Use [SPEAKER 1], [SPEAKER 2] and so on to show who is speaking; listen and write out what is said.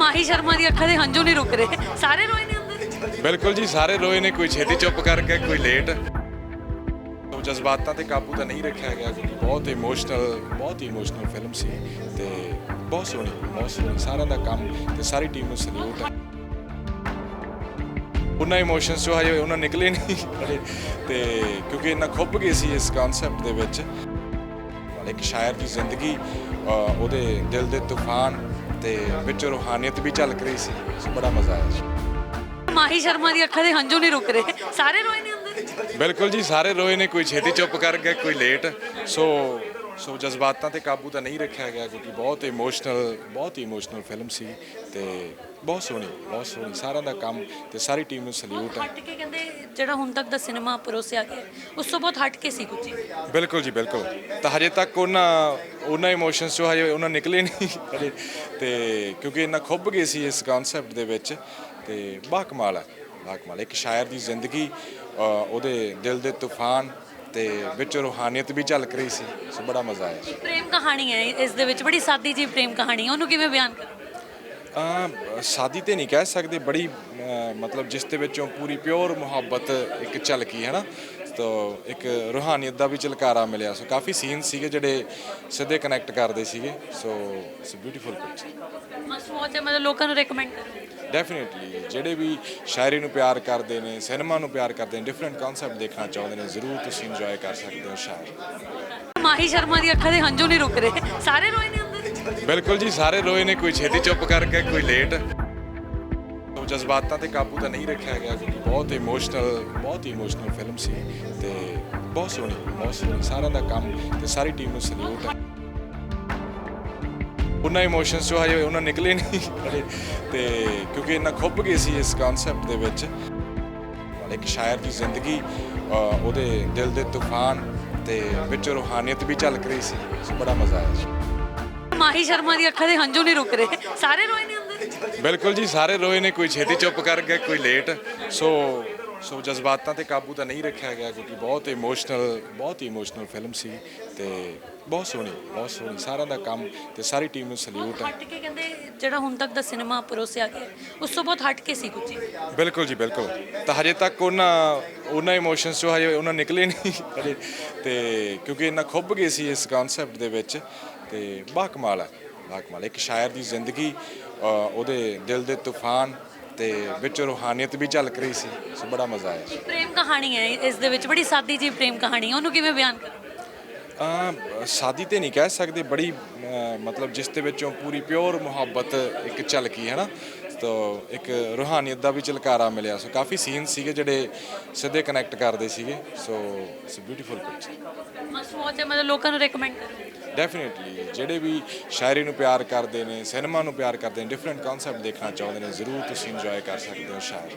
[SPEAKER 1] ਮਾਹੀ ਸ਼ਰਮਾ ਦੀ ਅੱਖਾਂ ਦੇ ਹੰਝੂ ਨਹੀਂ ਰੁਕ ਰਹੇ। ਸਾਰੇ ਰੋਏ ਨੇ ਅੰਦਰ?
[SPEAKER 2] ਬਿਲਕੁਲ ਜੀ, ਸਾਰੇ ਰੋਏ ਨੇ, ਕੋਈ ਛੇਤੀ ਚੁੱਪ ਕਰਕੇ, ਕੋਈ ਲੇਟ। ਜਜ਼ਬਾਤਾਂ ਤੇ ਕਾਬੂ ਤਾਂ ਨਹੀਂ ਰੱਖਿਆ ਗਿਆ, ਕਿਉਂਕਿ ਬਹੁਤ ਇਮੋਸ਼ਨਲ ਬਹੁਤ ਇਮੋਸ਼ਨਲ ਫਿਲਮ ਸੀ ਤੇ ਬਹੁਤ ਸੋਹਣੀ ਬਹੁਤ ਸੋਹਣੀ। ਸਾਰਿਆਂ ਦਾ ਕੰਮ ਤੇ ਸਾਰੀ ਟੀਮ ਨੂੰ ਸਲੂਟ ਹੈ। ਉਹਨਾਂ ਇਮੋਸ਼ਨਸ ਜੋ ਹਜੇ ਉਹਨਾਂ ਨਿਕਲੇ ਨਹੀਂ। ਹਜੇ ਤੇ ਕਿਉਂਕਿ ਇੰਨਾ ਖੁੱਭ ਗਏ ਸੀ ਇਸ ਕਨਸੈਪਟ ਦੇ ਵਿੱਚ। ਇੱਕ ਸ਼ਾਇਰ ਦੀ ਜ਼ਿੰਦਗੀ ਉਹਦੇ ਦਿਲ ਦੇ ਤੂਫਾਨ ਤੇ ਵਿੱਚ ਰੂਹਾਨੀਅਤ ਵੀ ਝਲਕ ਰਹੀ ਸੀ ਸੋ ਬੜਾ ਮਜ਼ਾ ਆਇਆ ਜੀ
[SPEAKER 1] ਮਾਹੀ ਸ਼ਰਮਾ ਦੀ ਅੱਖਾਂ ਦੇ ਹੰਝੂ ਨਹੀਂ ਰੁਕ ਰਹੇ। ਸਾਰੇ ਰੋਏ ਨੇ ਅੰਦਰ?
[SPEAKER 2] ਬਿਲਕੁਲ ਜੀ ਸਾਰੇ ਰੋਏ ਨੇ ਕੋਈ ਛੇਤੀ ਚੁੱਪ ਕਰ ਗਿਆ ਕੋਈ ਲੇਟ। ਸੋ ਸੋ ਜਜ਼ਬਾਤਾਂ ਤੇ ਕਾਬੂ ਤਾਂ ਨਹੀਂ ਰੱਖਿਆ ਗਿਆ ਕਿਉਂਕਿ ਬਹੁਤ ਇਮੋਸ਼ਨਲ ਬਹੁਤ ਇਮੋਸ਼ਨਲ ਫਿਲਮ ਸੀ ਤੇ ਬਹੁਤ ਸੋਹਣੀ ਬਹੁਤ ਸੋਹਣੀ। ਸਾਰਿਆਂ ਦਾ ਕੰਮ ਤੇ ਸਾਰੀ ਟੀਮ ਨੂੰ ਸਲੂਟ ਹੈ।
[SPEAKER 1] ਹਟ ਕੇ ਕਹਿੰਦੇ ਜਿਹੜਾ ਹੁਣ ਤੱਕ ਦਾ ਸਿਨੇਮਾ ਪਰੋਸਿਆ ਗਿਆ ਉਸ ਤੋਂ ਬਹੁਤ ਹਟ ਕੇ ਸੀ ਕੁਝ
[SPEAKER 2] ਬਿਲਕੁਲ ਜੀ ਬਿਲਕੁਲ। ਤਾਂ ਹਜੇ ਤੱਕ ਉਹਨਾਂ ਉਹਨਾਂ ਇਮੋਸ਼ਨਸ ਜੋ ਹਜੇ ਉਹਨਾਂ ਨਿਕਲੇ ਨਹੀਂ। ਹਜੇ ਤੇ ਕਿਉਂਕਿ ਇੰਨਾ ਖੁੱਭ ਗਏ ਸੀ ਇਸ ਕਨਸੈਪਟ ਦੇ ਵਿੱਚ ਤੇ ਬਾ ਕਮਾਲ ਹੈ ਬਾ ਕਮਾਲ ਇੱਕ ਸ਼ਾਇਰ ਦੀ ਜ਼ਿੰਦਗੀ ਉਹਦੇ ਦਿਲ ਦੇ ਤੂਫਾਨ ਤੇ ਵਿੱਚ ਰੂਹਾਨੀਅਤ ਵੀ ਝਲਕ ਰਹੀ ਸੀ ਸੋ ਬੜਾ ਮਜ਼ਾ ਆਇਆ। ਜੀ
[SPEAKER 1] ਪ੍ਰੇਮ ਕਹਾਣੀ ਹੈ ਇਸ ਦੇ ਵਿੱਚ ਬੜੀ ਸਾਦੀ ਜੀ ਪ੍ਰੇਮ ਕਹਾਣੀ ਹੈ ਉਹਨੂੰ ਕਿਵੇਂ ਬਿਆਨ ਕਰੋ
[SPEAKER 2] ਅਮ ਸਾਦੀ ਤੇ ਨਹੀਂ ਕਹਿ ਸਕਦੇ ਬੜੀ ਅ, ਮਤਲਬ ਜਿਸ ਦੇ ਵਿੱਚੋਂ ਪੂਰੀ ਪਿਓਰ ਮੁਹੱਬਤ ਇੱਕ ਝਲਕੀ ਹੈ ਨਾ ਤੋ ਇੱਕ ਰੂਹਾਨੀਅਤ ਦਾ ਵੀ ਝਲਕਾਰਾ ਮਿਲਿਆ। ਸੋ ਕਾਫੀ ਸੀਨ ਸੀਗੇ ਜਿਹੜੇ ਸਿੱਧੇ ਕਨੈਕਟ ਕਰਦੇ ਸੀਗੇ। So it's beautiful picture
[SPEAKER 1] must watch ਹੈ ਮਤਲਬ ਲੋਕਾਂ ਨੂੰ ਰეკਮੈਂਡ ਕਰੋ।
[SPEAKER 2] ਡੈਫੀਨਿਟਲੀ ਜਿਹੜੇ ਵੀ ਸ਼ਾਇਰੀ ਨੂੰ ਪਿਆਰ ਕਰਦੇ ਨੇ ਸਿਨੇਮਾ ਨੂੰ ਪਿਆਰ ਕਰਦੇ ਨੇ ਡਿਫਰੈਂਟ ਕਨਸੈਪਟ ਦੇਖਣਾ ਚਾਹੁੰਦੇ ਨੇ ਜ਼ਰੂਰ ਤੁਸੀਂ ਇੰਜੋਏ ਕਰ ਸਕਦੇ ਹੋ ਸ਼ਾਇਰ।
[SPEAKER 1] ਮਾਹੀ ਸ਼ਰਮਾ ਦੀ ਅੱਖਾਂ ਦੇ ਹੰਝੂ ਨਹੀਂ ਰੁਕ ਰਹੇ। ਸਾਰੇ ਰੋਏ ਨੇ ਅੰਦਰ?
[SPEAKER 2] ਬਿਲਕੁਲ ਜੀ ਸਾਰੇ ਰੋਏ ਨੇ ਕੋਈ ਛੇਤੀ ਚੁੱਪ ਕਰਕੇ ਕੋਈ ਲੇਟ ਜਜ਼ਬਾਤਾਂ ਤੇ ਕਾਬੂ ਤਾਂ ਨਹੀਂ ਰੱਖਿਆ ਗਿਆ ਕਿਉਂਕਿ ਬਹੁਤ ਇਮੋਸ਼ਨਲ ਬਹੁਤ ਹੀ ਇਮੋਸ਼ਨਲ ਫਿਲਮ ਸੀ ਤੇ ਬਹੁਤ ਸੋਹਣੀ ਬਹੁਤ ਸੋਹਣੀ। ਸਾਰਿਆਂ ਦਾ ਕੰਮ ਤੇ ਸਾਰੀ ਟੀਮ ਨੂੰ ਸਲੂਟ ਹੈ। ਉਹਨਾਂ ਇਮੋਸ਼ਨਸ ਜੋ ਹਜੇ ਉਹਨਾਂ ਨਿਕਲੇ ਨਹੀਂ। ਹਜੇ ਤੇ ਕਿਉਂਕਿ ਇੰਨਾ ਖੁੱਭ ਗਏ ਸੀ ਇਸ ਕਨਸੈਪਟ ਦੇ ਵਿੱਚ। ਇੱਕ ਸ਼ਾਇਰ ਦੀ ਜ਼ਿੰਦਗੀ ਉਹਦੇ ਦਿਲ ਦੇ ਤੂਫਾਨ ਤੇ ਵਿੱਚ ਰੂਹਾਨੀਅਤ ਵੀ ਝਲਕ ਰਹੀ ਸੀ। ਬੜਾ ਮਜ਼ਾ ਆਇਆ ਜੀ
[SPEAKER 1] ਮਾਹੀ ਸ਼ਰਮਾ ਦੀ ਅੱਖਾਂ ਦੇ ਹੰਝੂ ਨਹੀਂ ਰੁਕ ਰਹੇ। ਸਾਰੇ ਰੋਏ ਨੇ
[SPEAKER 2] ਬਿਲਕੁਲ ਜੀ ਸਾਰੇ ਰੋਏ ਨੇ ਕੋਈ ਛੇਤੀ ਚੁੱਪ ਕਰ ਗਿਆ ਕੋਈ ਲੇਟ ਸੋ ਸੋ ਜਜ਼ਬਾਤਾਂ ਤੇ ਕਾਬੂ ਤਾਂ ਨਹੀਂ ਰੱਖਿਆ ਗਿਆ ਕਿਉਂਕਿ ਬਹੁਤ ਇਮੋਸ਼ਨਲ ਬਹੁਤ ਇਮੋਸ਼ਨਲ ਫਿਲਮ ਸੀ ਤੇ ਬਹੁਤ ਸੋਹਣੀ ਬਹੁਤ ਸੋਹਣੀ ਸਾਰਿਆਂ ਦਾ ਕੰਮ ਤੇ ਸਾਰੀ ਟੀਮ ਨੂੰ ਸਲੂਟ ਹੈ।
[SPEAKER 1] ਹਟ ਕੇ ਕਹਿੰਦੇ ਜਿਹੜਾ ਹੁਣ ਤੱਕ ਦਾ ਸਿਨੇਮਾ ਪਰੋਸਿਆ ਗਿਆ ਉਸ ਤੋਂ ਬਹੁਤ ਹਟ ਕੇ ਸੀ ਕੁਝ।
[SPEAKER 2] ਬਿਲਕੁਲ ਜੀ ਬਿਲਕੁਲ। ਤਾਂ ਹਜੇ ਤੱਕ ਉਹਨਾਂ ਉਹਨਾਂ ਇਮੋਸ਼ਨਸ ਜੋ ਹਜੇ ਉਹਨਾਂ ਨਿਕਲੇ ਨਹੀਂ ਹਜੇ। ਤੇ ਕਿਉਂਕਿ ਇੰਨਾ ਖੁੱਭ ਗਏ ਸੀ ਇਸ ਕਨਸੈਪਟ ਦੇ ਵਿੱਚ ਤੇ ਬਾ ਕਮਾਲ ਹੈ। ਬਾ ਕਮਾਲ ਇੱਕ ਸ਼ਾਇਰ ਦੀ ਜ਼ਿੰਦਗੀ ਉਹਦੇ ਦਿਲ ਦੇ ਤੂਫਾਨ ਤੇ ਵਿੱਚ ਰੂਹਾਨੀਅਤ ਵੀ ਝਲਕ ਰਹੀ ਸੀ। ਸੋ ਬੜਾ ਮਜ਼ਾ ਆਇਆ।
[SPEAKER 1] ਪ੍ਰੇਮ ਕਹਾਣੀ ਹੈ? ਇਸ ਦੇ ਵਿੱਚ ਬੜੀ ਸਾਦੀ ਜੀ ਪ੍ਰੇਮ ਕਹਾਣੀ ਉਹਨੂੰ ਕਿਵੇਂ ਬਿਆਨ ਕਰੋ?
[SPEAKER 2] ਸਾਦੀ ਤੇ ਨਹੀਂ ਕਹਿ ਸਕਦੇ। ਬੜੀ ਮਤਲਬ ਜਿਸ ਦੇ ਵਿੱਚੋਂ ਪੂਰੀ ਪਿਓਰ ਮੁਹੱਬਤ ਇੱਕ ਝਲਕੀ ਹੈ ਨਾ? ਤੋ ਇੱਕ ਰੂਹਾਨੀਅਤ ਦਾ ਵੀ ਝਲਕਾਰਾ ਮਿਲਿਆ। ਸੋ ਕਾਫੀ ਸੀਨ ਸੀਗੇ ਜਿਹੜੇ ਸਿੱਧੇ ਕਨੈਕਟ ਕਰਦੇ ਸੀਗੇ। So it's beautiful picture
[SPEAKER 1] must watch ਮਤਲਬ ਲੋਕਾਂ ਨੂੰ ਰეკਮੈਂਡ ਕਰੋ।
[SPEAKER 2] ਡੈਫੀਨਿਟਲੀ ਜਿਹੜੇ ਵੀ ਸ਼ਾਇਰੀ ਨੂੰ ਪਿਆਰ ਕਰਦੇ ਨੇ, ਸਿਨੇਮਾ ਨੂੰ ਪਿਆਰ ਕਰਦੇ ਨੇ ਡਿਫਰੈਂਟ ਕਨਸੈਪਟ ਦੇਖਣਾ ਚਾਹੁੰਦੇ ਨੇ, ਜ਼ਰੂਰ ਤੁਸੀਂ ਇੰਜੋਏ ਕਰ ਸਕਦੇ ਹੋ ਸ਼ਾਇਰ।